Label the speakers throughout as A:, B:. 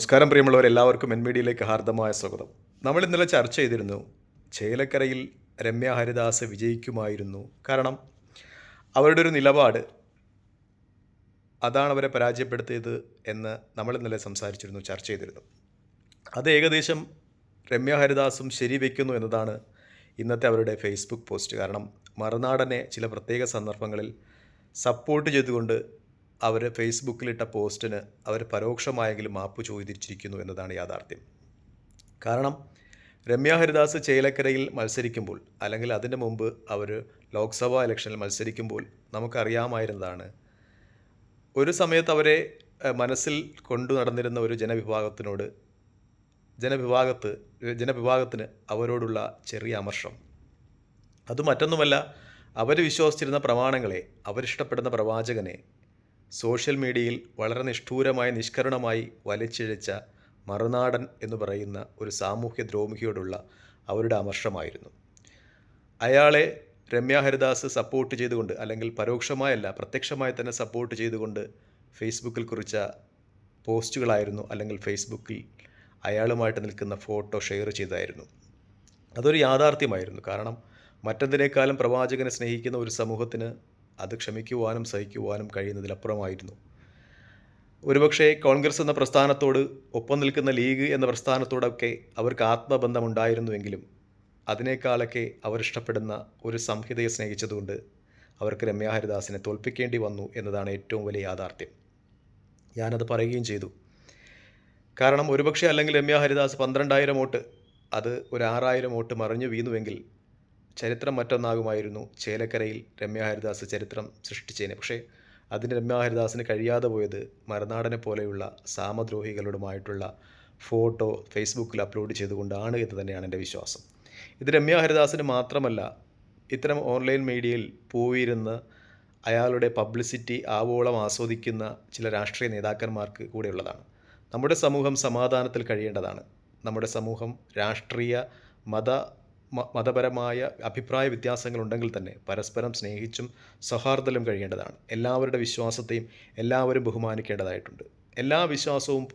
A: നമസ്കാരം പ്രിയമുള്ളവർ എല്ലാവർക്കും എൻ മീഡിയയിലേക്ക് ഹാർദമായ സ്വാഗതം. നമ്മൾ ഇന്നലെ ചർച്ച ചെയ്തിരുന്നു ചേലക്കരയിൽ രമ്യ ഹരിദാസ് വിജയിക്കുമായിരുന്നു. കാരണം അവരുടെ ഒരു നിലപാട് അതാണ് അവരെ പരാജയപ്പെടുത്തിയത് എന്ന് നമ്മൾ ഇന്നലെ സംസാരിച്ചിരുന്നു ചർച്ച ചെയ്തിരുന്നു. അത് ഏകദേശം രമ്യ ഹരിദാസും ശരിവെക്കുന്നു എന്നതാണ് ഇന്നത്തെ അവരുടെ ഫേസ്ബുക്ക് പോസ്റ്റ്. കാരണം മറുനാടനെ ചില പ്രത്യേക സന്ദർഭങ്ങളിൽ സപ്പോർട്ട് ചെയ്തുകൊണ്ട് അവർ ഫേസ്ബുക്കിലിട്ട പോസ്റ്റിന് അവർ പരോക്ഷമായെങ്കിലും മാപ്പ് ചോദിച്ചിരിക്കുന്നു എന്നതാണ് യാഥാർത്ഥ്യം. കാരണം രമ്യ ഹരിദാസ് ചേലക്കരയിൽ മത്സരിക്കുമ്പോൾ അല്ലെങ്കിൽ അതിന് മുമ്പ് അവർ ലോക്സഭാ ഇലക്ഷനിൽ മത്സരിക്കുമ്പോൾ നമുക്കറിയാമായിരുന്നതാണ്. ഒരു സമയത്ത് അവരെ മനസ്സിൽ കൊണ്ടു നടന്നിരുന്ന ഒരു ജനവിഭാഗത്തിനോട് ജനവിഭാഗത്ത് ജനവിഭാഗത്തിന് അവരോടുള്ള ചെറിയ അമർഷം. അത് മറ്റൊന്നുമല്ല അവർ വിശ്വസിച്ചിരുന്ന പ്രമാണങ്ങളെ അവരിഷ്ടപ്പെടുന്ന പ്രവാചകനെ സോഷ്യൽ മീഡിയയിൽ വളരെ നിഷ്ഠൂരമായി നിഷ്കരണമായി വലിച്ചിഴച്ച മറുനാടൻ എന്ന് പറയുന്ന ഒരു സാമൂഹ്യ ദ്രോഹിയോടുള്ള അവരുടെ അമർഷമായിരുന്നു. അയാളെ രമ്യ ഹരിദാസ് സപ്പോർട്ട് ചെയ്തുകൊണ്ട് അല്ലെങ്കിൽ പരോക്ഷമായല്ല പ്രത്യക്ഷമായി തന്നെ സപ്പോർട്ട് ചെയ്തുകൊണ്ട് ഫേസ്ബുക്കിൽ കുറിച്ച പോസ്റ്റുകളായിരുന്നു അല്ലെങ്കിൽ ഫേസ്ബുക്കിൽ അയാളുമായിട്ട് നിൽക്കുന്ന ഫോട്ടോ ഷെയർ ചെയ്തായിരുന്നു. അതൊരു യാഥാർത്ഥ്യമായിരുന്നു. കാരണം മറ്റെന്തിനേക്കാളും പ്രവാചകനെ സ്നേഹിക്കുന്ന ഒരു സമൂഹത്തിന് അത് ക്ഷമിക്കുവാനും സഹിക്കുവാനും കഴിയുന്നതിലപ്പുറമായിരുന്നു. ഒരുപക്ഷെ കോൺഗ്രസ് എന്ന പ്രസ്ഥാനത്തോട് ഒപ്പം നിൽക്കുന്ന ലീഗ് എന്ന പ്രസ്ഥാനത്തോടൊക്കെ അവർക്ക് ആത്മബന്ധമുണ്ടായിരുന്നുവെങ്കിലും അതിനേക്കാളൊക്കെ അവരിഷ്ടപ്പെടുന്ന ഒരു സംഹിതയെ സ്നേഹിച്ചതുകൊണ്ട് അവർക്ക് രമ്യ ഹരിദാസിനെ തോൽപ്പിക്കേണ്ടി വന്നു എന്നതാണ് ഏറ്റവും വലിയ യാഥാർത്ഥ്യം. ഞാനത് പറയുകയും ചെയ്തു. കാരണം ഒരുപക്ഷെ അല്ലെങ്കിൽ രമ്യ ഹരിദാസ് പന്ത്രണ്ടായിരം വോട്ട് അത് ഒരു ആറായിരം വോട്ട് മറിഞ്ഞു വീണുവെങ്കിൽ ചരിത്രം മറ്റൊന്നാകുമായിരുന്നു. ചേലക്കരയിൽ രമ്യ ഹരിദാസ് ചരിത്രം സൃഷ്ടിച്ചേനെ. പക്ഷേ അതിന് രമ്യ ഹരിദാസിന് കഴിയാതെ പോയത് മറുനാടനെ പോലെയുള്ള സാമദ്രോഹികളുമായിട്ടുള്ള ഫോട്ടോ ഫേസ്ബുക്കിൽ അപ്ലോഡ് ചെയ്തുകൊണ്ടാണ് എന്ന് തന്നെയാണ് എന്റെ വിശ്വാസം. ഇത് രമ്യ ഹരിദാസിന് മാത്രമല്ല ഇത്തരം ഓൺലൈൻ മീഡിയയിൽ പോയിരുന്ന് അയാളുടെ പബ്ലിസിറ്റി ആവോളം ആസ്വദിക്കുന്ന ചില രാഷ്ട്രീയ നേതാക്കന്മാർക്ക് കൂടെയുള്ളതാണ്. നമ്മുടെ സമൂഹം സമാധാനത്തിൽ കഴിയേണ്ടതാണ്. നമ്മുടെ സമൂഹം രാഷ്ട്രീയ മത മതപരമായ അഭിപ്രായ വ്യത്യാസങ്ങളുണ്ടെങ്കിൽ തന്നെ പരസ്പരം സ്നേഹിച്ചും സൗഹാർദ്ദലും കഴിയേണ്ടതാണ്. എല്ലാവരുടെ വിശ്വാസത്തെയും എല്ലാവരും ബഹുമാനിക്കേണ്ടതായിട്ടുണ്ട്. എല്ലാ വിശ്വാസവും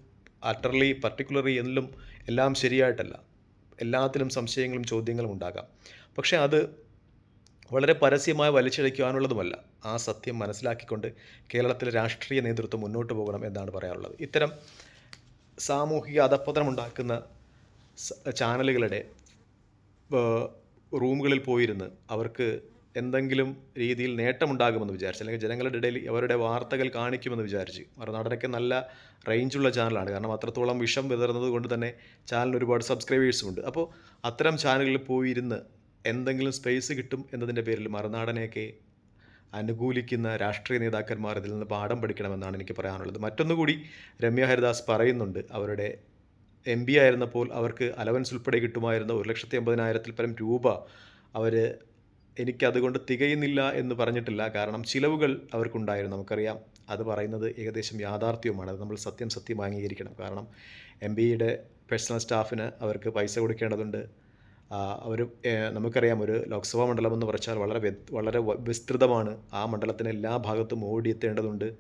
A: അട്ടർലി പർട്ടിക്കുലറി എല്ലാം എല്ലാം ശരിയായിട്ടല്ല. എല്ലാത്തിലും സംശയങ്ങളും ചോദ്യങ്ങളും ഉണ്ടാകാം. പക്ഷേ അത് വളരെ പരസ്യമായി വലിച്ചിഴയ്ക്കുവാനുള്ളതുമല്ല ആ സത്യം മനസ്സിലാക്കിക്കൊണ്ട് കേരളത്തിലെ രാഷ്ട്രീയ നേതൃത്വം മുന്നോട്ട് പോകണം എന്നാണ് പറയാനുള്ളത്. ഇത്തരം സാമൂഹിക അധപ്പതനമുണ്ടാക്കുന്ന ചാനലുകളുടെ റൂമുകളിൽ പോയിരുന്ന് അവർക്ക് എന്തെങ്കിലും രീതിയിൽ നേട്ടമുണ്ടാകുമെന്ന് വിചാരിച്ച് അല്ലെങ്കിൽ ജനങ്ങളുടെ ഇടയിൽ അവരുടെ വാർത്തകൾ കാണിക്കുമെന്ന് വിചാരിച്ച്. മറുനാടനൊക്കെ നല്ല റേഞ്ചുള്ള ചാനലാണ് കാരണം അത്രത്തോളം വിഷം വിതറുന്നത് കൊണ്ട് തന്നെ ചാനലിന് ഒരുപാട് സബ്സ്ക്രൈബേഴ്സും ഉണ്ട്. അപ്പോൾ അത്തരം ചാനലുകളിൽ പോയിരുന്ന് എന്തെങ്കിലും സ്പേസ് കിട്ടും എന്നതിന്റെ പേരിൽ മറുനാടനെയൊക്കെ അനുകൂലിക്കുന്ന രാഷ്ട്രീയ നേതാക്കന്മാർ ഇതിൽ നിന്ന് പാഠം പഠിക്കണമെന്നാണ് എനിക്ക് പറയാനുള്ളത്. മറ്റൊന്നുകൂടി രമ്യ ഹരിദാസ് പറയുന്നുണ്ട് അവരുടെ എം പി ആയിരുന്നപ്പോൾ അവർക്ക് അലവൻസ് ഉൾപ്പെടെ കിട്ടുമായിരുന്ന. ഒരു ലക്ഷത്തി അമ്പതിനായിരത്തിൽ പരം രൂപ അവർ എനിക്കതുകൊണ്ട് തികയുന്നില്ല എന്ന് പറഞ്ഞിട്ടില്ല. കാരണം ചിലവുകൾ അവർക്കുണ്ടായിരുന്നു നമുക്കറിയാം. അത് പറയുന്നത് ഏകദേശം യാഥാർത്ഥ്യവുമാണ്. അത് നമ്മൾ സത്യം സത്യം അംഗീകരിക്കണം. കാരണം എം ബിയുടെ പേഴ്സണൽ സ്റ്റാഫിന് അവർക്ക് പൈസ കൊടുക്കേണ്ടതുണ്ട്. അവർ നമുക്കറിയാം ഒരു ലോക്സഭാ മണ്ഡലം എന്ന് പറഞ്ഞാൽ വളരെ വളരെ വിസ്തൃതമാണ്. ആ മണ്ഡലത്തിന് എല്ലാ ഭാഗത്തും ഓടിയെത്തേണ്ടതുണ്ട്.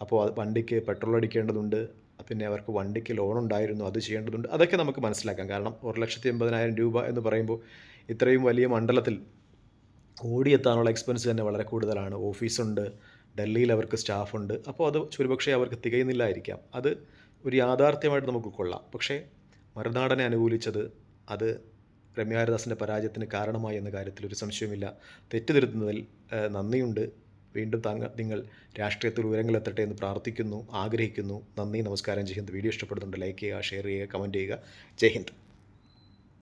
A: അപ്പോൾ വണ്ടിക്ക് പെട്രോൾ അടിക്കേണ്ടതുണ്ട്. പിന്നെ അവർക്ക് വണ്ടിക്ക് ലോൺ ഉണ്ടായിരുന്നു അത് ചെയ്യേണ്ടതുണ്ട്. അതൊക്കെ നമുക്ക് മനസ്സിലാക്കാം. കാരണം ഒരു ലക്ഷത്തി എൺപതിനായിരം രൂപ എന്ന് പറയുമ്പോൾ ഇത്രയും വലിയ മണ്ഡലത്തിൽ ഓടിയെത്താനുള്ള എക്സ്പെൻസ് തന്നെ വളരെ കൂടുതലാണ്. ഓഫീസുണ്ട് ഡൽഹിയിൽ അവർക്ക് സ്റ്റാഫുണ്ട്. അപ്പോൾ അത് ഒരുപക്ഷെ അവർക്ക് തികയുന്നില്ലായിരിക്കാം. അത് ഒരു യാഥാർത്ഥ്യമായിട്ട് നമുക്ക് കൊള്ളാം. പക്ഷേ മറുനാടനെ അനുകൂലിച്ചത് അത് രമ്യാരദാസിന്റെ പരാജയത്തിന് കാരണമായി എന്ന കാര്യത്തിൽ ഒരു സംശയമില്ല തെറ്റുതിരുത്തുന്നതിൽ നന്ദിയുണ്ട്. വീണ്ടും താങ്കൾ നിങ്ങൾ രാഷ്ട്രീയത്തിൽ ഉയരങ്ങളിലെത്തട്ടെ എന്ന് പ്രാർത്ഥിക്കുന്നു ആഗ്രഹിക്കുന്നു. നന്ദി നമസ്കാരം. ജയ് ഹിന്ദ്. വീഡിയോ ഇഷ്ടപ്പെടുന്നുണ്ട് ലൈക്ക് ചെയ്യുക ഷെയർ ചെയ്യുക കമന്റ് ചെയ്യുക. ജയ് ഹിന്ദ്.